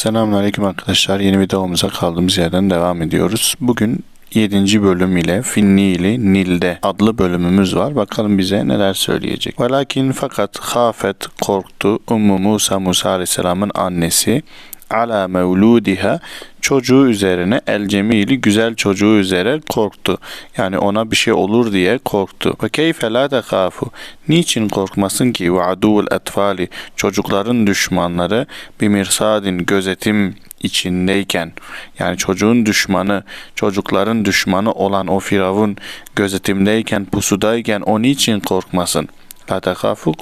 Selamünaleyküm arkadaşlar. Yeni videomuza kaldığımız yerden devam ediyoruz. Bugün 7. bölüm ile Finnili Nil'de adlı bölümümüz var. Bakalım bize neler söyleyecek. Velakin fakat hafet korktu Ummu Musa Musa Aleyhisselam'ın annesi ala mevludiha çocuğu üzerine el cemili güzel çocuğu üzere korktu. Yani ona bir şey olur diye korktu. Ve keyfe la tekhafu. Niçin korkmasın ki ve aduvul etfali çocukların düşmanları bir mirsadin gözetim içindeyken yani çocuğun düşmanı çocukların düşmanı olan o firavun gözetimdeyken pusudayken o niçin korkmasın? La tekhafu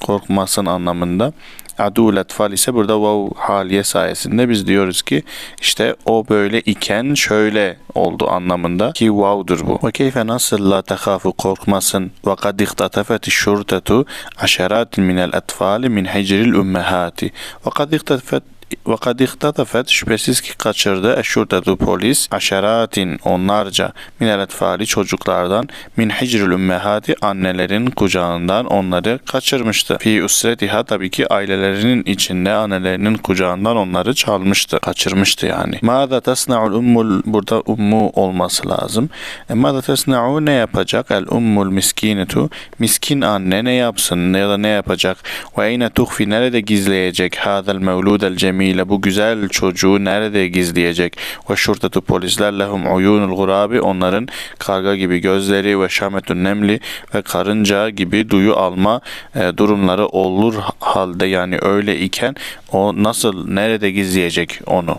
korkmasın anlamında. Adul etfal ise burada vav haliye sayesinde biz diyoruz ki işte o böyle iken şöyle oldu anlamında ki vav'dur bu. Ve keyfe nasıl la tehafu korkmasın ve kad ihtatafet şurtetu aşeratin minel etfali min hicril ümmehati ve kad ihtatafet kad ihtatafet şüphesiz ki kaçırdı eşşurtetu polis aşeratin onlarca minel etfali çocuklardan min hicril ümmehati annelerin kucağından onları kaçırmıştı. Fi usretiha tabii ki ailelerinin içinde annelerinin kucağından onları çalmıştı. Kaçırmıştı yani. Mâda tesna'ul ummul burada ummu olması lazım. E, Mâda tesna'u ne yapacak? El ummul miskinetu miskin anne ne yapsın ya da ne yapacak? Ve eyne tuhfi nerede gizleyecek? Hâzel mevludel cemile bu güzel çocuğu nerede gizleyecek? Ve şurtatu polisler lehum uyunul gurabi onların karga gibi gözleri ve şametun nemli ve karınca gibi duyu alma e, durumları olur halde yani öyle iken o nasıl nerede gizleyecek onu?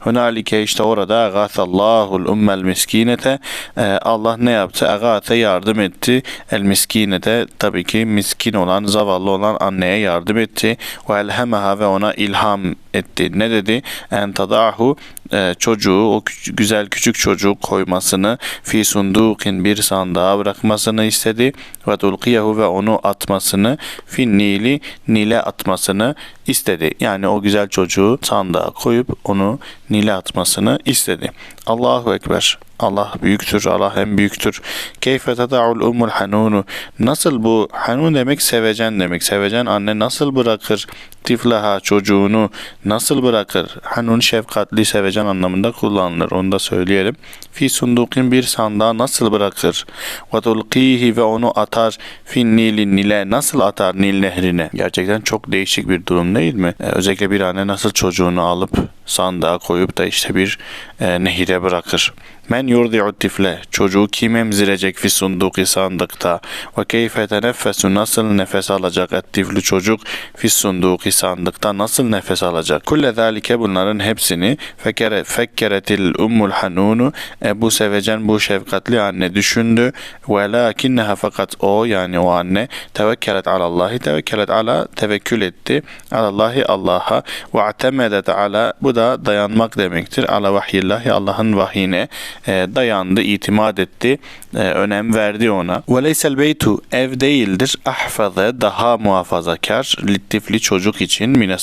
Hunalike işte orada agathallahul ummel miskinete e, Allah ne yaptı? Agate yardım etti. El miskinete tabii ki miskin olan, zavallı olan anneye yardım etti. Ve elhemeha ve ona ilham etti. Ne dedi? En tadahu e, çocuğu, o güzel küçük çocuğu koymasını fi sundukin bir sandığa bırakmasını istedi. Ve tulkiyehu ve onu atmasını fi nili nile atmasını istedi. Yani o güzel çocuğu sandığa koyup onu nile atmasını istedi. Allahu Ekber. Allah büyüktür, Allah en büyüktür. Keyfe teda'ul ummul hanunu. Nasıl bu? Hanun demek sevecen demek. Sevecen anne nasıl bırakır tiflaha çocuğunu nasıl bırakır? Hanun şefkatli sevecen anlamında kullanılır. Onu da söyleyelim. Fi sundukin bir sandığa nasıl bırakır? Ve tulqihi ve onu atar fin nili nile nasıl atar Nil nehrine? Gerçekten çok değişik bir durum değil mi? Ee, özellikle bir anne nasıl çocuğunu alıp sandığa koyup da işte bir e, nehire bırakır. Men yurdi'u tifle. Çocuğu kim emzirecek fi sunduki sandıkta? Ve keyfe teneffesu nasıl nefes alacak et tiflu çocuk fi sunduki sandıkta nasıl nefes alacak? Kulle zalike bunların hepsini fekere, fekkeretil ummul hanunu e, bu sevecen bu şefkatli anne düşündü. Ve lakinneha fakat o yani o anne tevekkelet alallahi tevekkelet ala tevekkül etti. Alallahi Allah'a ve atemedet ala bu da dayanmak demektir. Ala vahyillahi Allah'ın vahyine dayandı, itimat etti, e, önem verdi ona. Ve leysel beytu ev değildir. Ahfaze daha muhafazakar, littifli çocuk için mine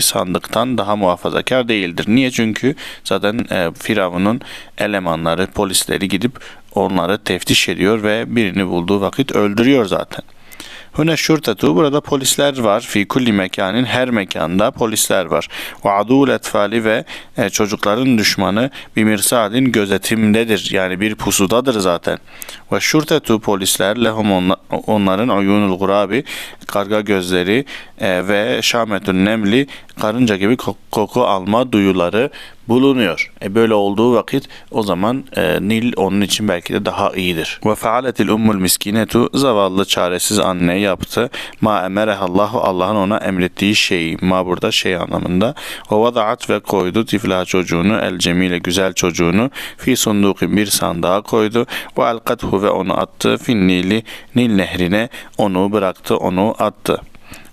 sandıktan daha muhafazakar değildir. Niye? Çünkü zaten e, Firavun'un elemanları, polisleri gidip onları teftiş ediyor ve birini bulduğu vakit öldürüyor zaten. Hune şurtetu burada polisler var. Fi kulli mekanin her mekanda polisler var. Ve adul etfali ve e, çocukların düşmanı bir mirsadin gözetimdedir. Yani bir pusudadır zaten. Ve şurtetu polisler lehum onla- onların uyunul gurabi karga gözleri e, ve şametun nemli karınca gibi ko- koku alma duyuları bulunuyor. E böyle olduğu vakit o zaman e, Nil onun için belki de daha iyidir. Ve fealetil ummul miskinetu zavallı çaresiz anne yaptı. Ma emerehallahu Allah'ın ona emrettiği şeyi. Ma burada şey anlamında. Ve vadaat ve koydu tifla çocuğunu el cemile güzel çocuğunu fi sundukin bir sandığa koydu. Ve alkathu ve onu attı fin nili Nil nehrine onu bıraktı onu attı.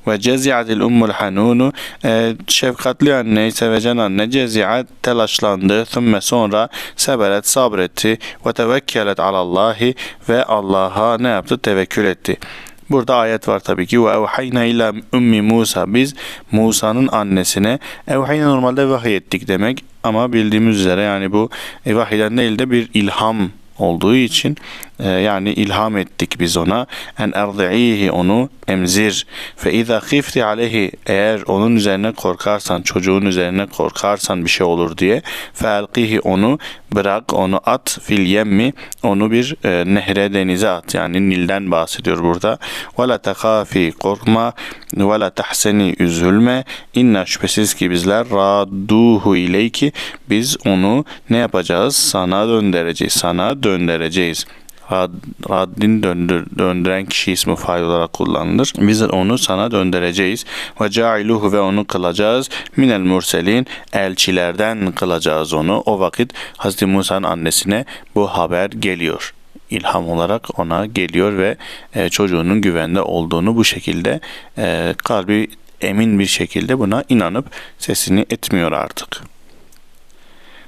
Ve cezi'atil ummul hanunu e, şefkatli anne, sevecen anne cezi'at telaşlandı. Thümme sonra seberet sabretti ve tevekkelet alallahi ve Allah'a ne yaptı? Tevekkül etti. Burada ayet var tabii ki. Ve evhayna ila ummi Musa. Biz Musa'nın annesine evhayna normalde vahiy ettik demek. Ama bildiğimiz üzere yani bu vahiyden değil de bir ilham olduğu için e, yani ilham ettik biz ona. En erdi'ihi onu emzir. Fe iza khifti aleyhi eğer onun üzerine korkarsan çocuğun üzerine korkarsan bir şey olur diye fe onu bırak onu at fil yemmi onu bir e, nehre denize at. Yani Nil'den bahsediyor burada. Ve la tekafi korkma. Ve la tahseni üzülme. İnna şüphesiz ki bizler radduhu ileyki biz onu ne yapacağız? Sana döndüreceğiz sana döndüreceğiz Rad, Raddin döndür, döndüren kişi ismi fail olarak kullanılır. Biz onu sana döndüreceğiz. Ve cailuhu ve onu kılacağız. Minel murselin elçilerden kılacağız onu. O vakit Hazreti Musa'nın annesine bu haber geliyor ilham olarak ona geliyor ve e, çocuğunun güvende olduğunu bu şekilde e, kalbi emin bir şekilde buna inanıp sesini etmiyor artık.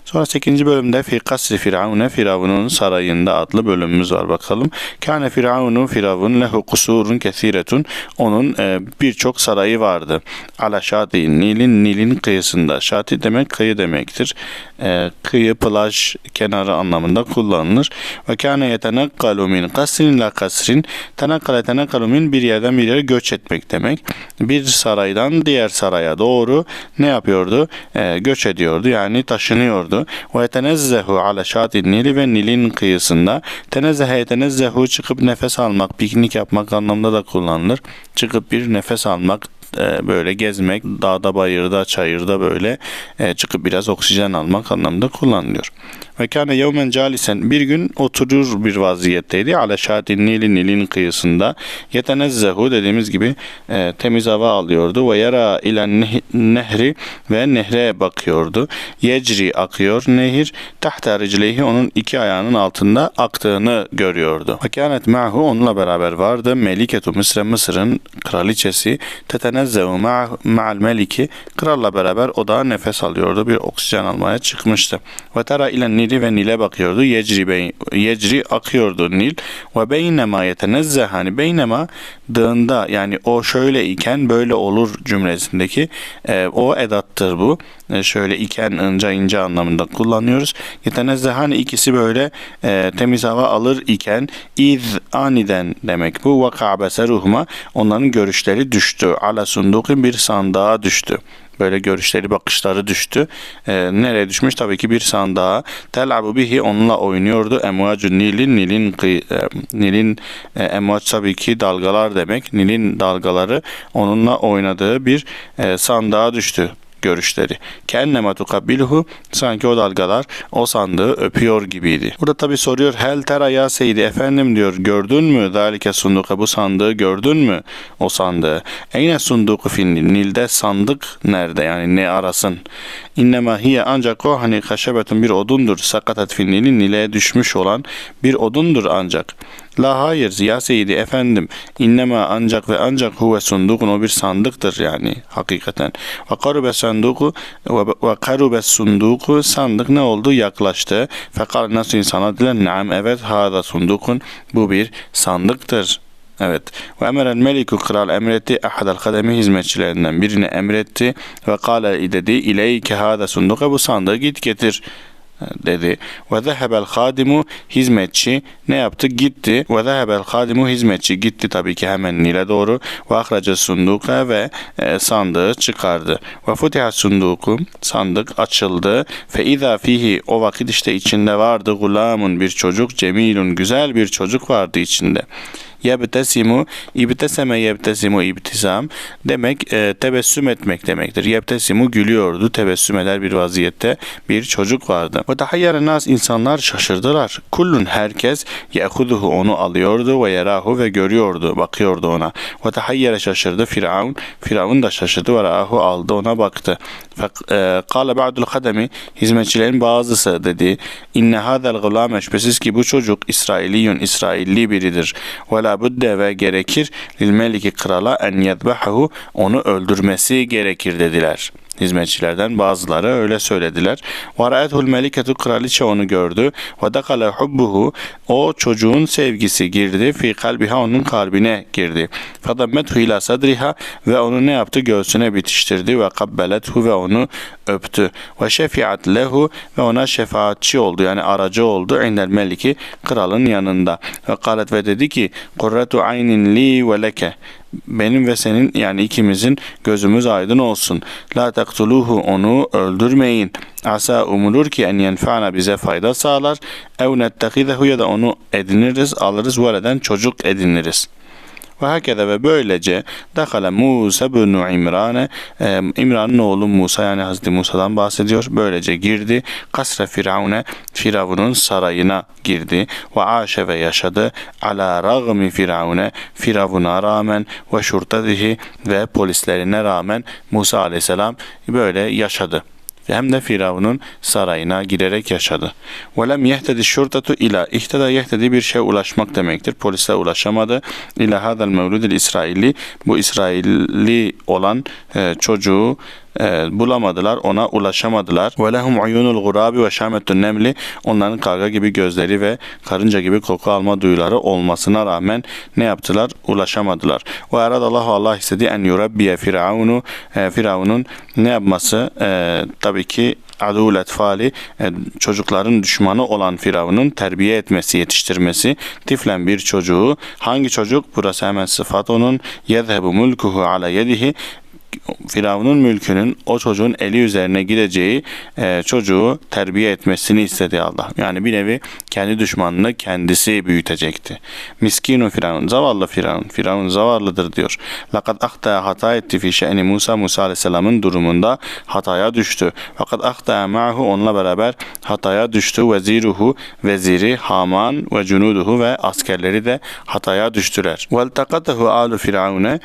Sonra 8. bölümde Fi kasri Firavun'e Firavun'un sarayında adlı bölümümüz var bakalım. Kâne Firavun'u Firavun lehu kusurun kesiretun. Onun e, birçok sarayı vardı. Ala şati Nil'in Nil'in kıyısında. Şati demek kıyı demektir. E, kıyı, plaj, kenarı anlamında kullanılır. Ve kâne yetenekkalu min kasrin la kasrin. Tenekkale tenekkalu min bir yerden bir yere göç etmek demek. Bir saraydan diğer saraya doğru ne yapıyordu? E, göç ediyordu yani taşınıyordu ediyordu. Ve tenezzehu ala şatin Nili ve Nil'in kıyısında. Tenezzehe yetenezzehu çıkıp nefes almak, piknik yapmak anlamında da kullanılır. Çıkıp bir nefes almak, e, böyle gezmek, dağda, bayırda, çayırda böyle e, çıkıp biraz oksijen almak anlamında kullanılıyor. Ve kâne yevmen calisen bir gün oturur bir vaziyetteydi. Ale şatin Nil'in Nil'in kıyısında yetenezzehu dediğimiz gibi e, temiz hava alıyordu. Ve yara ilen nehri ve nehre bakıyordu. Yecri akıyor nehir. Tahta ricleyhi onun iki ayağının altında aktığını görüyordu. Ve kânet ma'hu onunla beraber vardı. Meliketu Mısır Mısır'ın kraliçesi tetenezzehu ma'al meliki kralla beraber o da nefes alıyordu. Bir oksijen almaya çıkmıştı. Ve tera ilen Nil'i ve Nil'e bakıyordu. Yecri, yecri akıyordu Nil. Ve beynema yetenezzeh hani beynema dığında yani o şöyle iken böyle olur cümlesindeki e, o edattır bu. E, şöyle iken ince ince anlamında kullanıyoruz. Yetenezzeh hani ikisi böyle e, temiz hava alır iken iz aniden demek bu. Ve ka'bese ruhma onların görüşleri düştü. Ala sundukin bir sandığa düştü böyle görüşleri bakışları düştü. E, nereye düşmüş? Tabii ki bir sandığa. Telabu bihi onunla oynuyordu. Emvacu Nil'in Nil'in e, Nil'in e, emvac tabii ki dalgalar demek. Nil'in dalgaları onunla oynadığı bir e, sandığa düştü görüşleri. Kennema tukabbilhu sanki o dalgalar o sandığı öpüyor gibiydi. Burada tabi soruyor hel tera ya seydi efendim diyor gördün mü dalike sunduka bu sandığı gördün mü o sandığı. Eyne sunduku fin Nil'de sandık nerede yani ne arasın. İnnema hiye ancak o hani kaşebetun bir odundur. Sakatat fin Nil'in Nil'e düşmüş olan bir odundur ancak. La hayır ya seyidi efendim innema ancak ve ancak huve sundukun o bir sandıktır yani hakikaten. Ve karube sanduku ve karube sunduku sandık ne oldu yaklaştı. Fekal nasıl insana diler naam evet hada sundukun bu bir sandıktır. Evet. Ve emeren meliku kral emretti ahadal kademi hizmetçilerinden birini emretti ve kale dedi ileyke hada sunduka bu sandığı git getir dedi. Ve zehebel hadimu hizmetçi ne yaptı? Gitti. Ve zehebel hadimu hizmetçi gitti tabii ki hemen Nil'e doğru. Ve ahraca sunduka ve e, sandığı çıkardı. Ve futiha sunduku sandık açıldı. Fe izâ fihi o vakit işte içinde vardı gulamun bir çocuk cemilun güzel bir çocuk vardı içinde yebtesimu ibteseme yebtesimu ibtisam demek e, tebessüm etmek demektir. Yebtesimu gülüyordu. Tebessüm eder bir vaziyette bir çocuk vardı. Ve tahayyara nas insanlar şaşırdılar. Kullun herkes yehuduhu onu alıyordu ve yerahu ve görüyordu. Bakıyordu ona. Ve tahayyara şaşırdı Firavun. Firavun da şaşırdı ve rahu aldı ona baktı. E, kale ba'dul kademi hizmetçilerin bazısı dedi. İnne hadel gulame şüphesiz ki bu çocuk İsrailiyun İsrailli biridir. Ve la la budde ve gerekir lil meliki krala en yedbehahu onu öldürmesi gerekir dediler. Hizmetçilerden bazıları öyle söylediler. Varaethul meliketu kraliçe onu gördü. Ve dakale hubbuhu o çocuğun sevgisi girdi. Fi kalbiha onun kalbine girdi. Fadammethu ila sadriha ve onu ne yaptı? Göğsüne bitiştirdi. Ve kabbelethu ve onu öptü. Ve şefiat lehu ve ona şefaatçi oldu. Yani aracı oldu. İndel meliki kralın yanında. Ve kalet ve dedi ki kurretu aynin li ve leke benim ve senin yani ikimizin gözümüz aydın olsun. La taktuluhu onu öldürmeyin. Asa umulur ki en yenfa'na bize fayda sağlar. Ev nettekizehu ya da onu ediniriz, alırız, veleden çocuk ediniriz. Ve hakeza ve böylece dakale Musa bin İmran'e İmran'ın oğlu Musa yani Hazreti Musa'dan bahsediyor. Böylece girdi. Kasre Firavun'e Firavun'un sarayına girdi. Ve aşe ve yaşadı. Ala ragmi Firavun'e Firavun'a rağmen ve şurtadihi ve polislerine rağmen Musa aleyhisselam böyle yaşadı hem de Firavun'un sarayına girerek yaşadı. وَلَمْ يَهْتَدِ الشُّرْتَةُ ila İhteda yehtedi bir şeye ulaşmak demektir. Polise ulaşamadı. İlâ hadal mevludil İsraili bu İsrailli olan e, çocuğu e, bulamadılar, ona ulaşamadılar. Ve lehum uyunul gurabi ve şametun nemli onların karga gibi gözleri ve karınca gibi koku alma duyuları olmasına rağmen ne yaptılar? Ulaşamadılar. Ve eradallahu Allah istedi en yurabbiye firavunu e, Firavun'un ne yapması? E, tabii ki adul etfali e, çocukların düşmanı olan Firavun'un terbiye etmesi, yetiştirmesi tiflen bir çocuğu hangi çocuk? Burası hemen sıfat onun yezhebu mulkuhu ala yedihi Firavun'un mülkünün o çocuğun eli üzerine gideceği e, çocuğu terbiye etmesini istedi Allah. Yani bir nevi kendi düşmanını kendisi büyütecekti. Miskinu Firavun, zavallı Firavun. Firavun zavallıdır diyor. Lakat ahta hata etti fi şe'ni Musa, Musa Aleyhisselam'ın durumunda hataya düştü. Fakat ahta ma'hu onunla beraber hataya düştü. Veziruhu, veziri Haman ve cunuduhu ve askerleri de hataya düştüler. Vel takatahu alu Firavun'e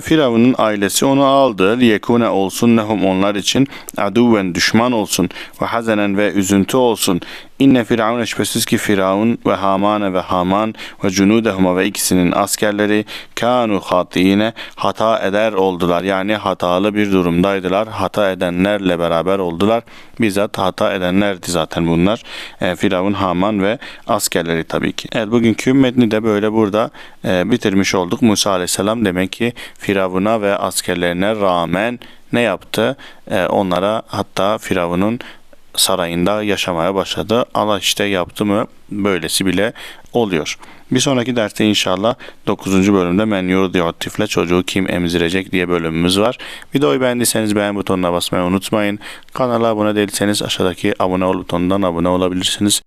Firavun'un ailesi onu aldı liyekune olsun lehum onlar için aduven düşman olsun ve hazenen ve üzüntü olsun. İnne firavun şüphesiz ki Firavun ve Hamane ve Haman ve cunudehuma ve ikisinin askerleri kanu hatiine hata eder oldular. Yani hatalı bir durumdaydılar. Hata edenlerle beraber oldular. Bizzat hata edenlerdi zaten bunlar. E, Firavun, Haman ve askerleri tabii ki. Evet bugünkü metni de böyle burada e, bitirmiş olduk. Musa Aleyhisselam demek ki Firavun'a ve askerlerine rağmen ne yaptı? E, onlara hatta Firavun'un sarayında yaşamaya başladı. Allah işte yaptı mı böylesi bile oluyor. Bir sonraki derste inşallah 9. bölümde men yurdiyor tifle çocuğu kim emzirecek diye bölümümüz var. Videoyu beğendiyseniz beğen butonuna basmayı unutmayın. Kanala abone değilseniz aşağıdaki abone ol butonundan abone olabilirsiniz.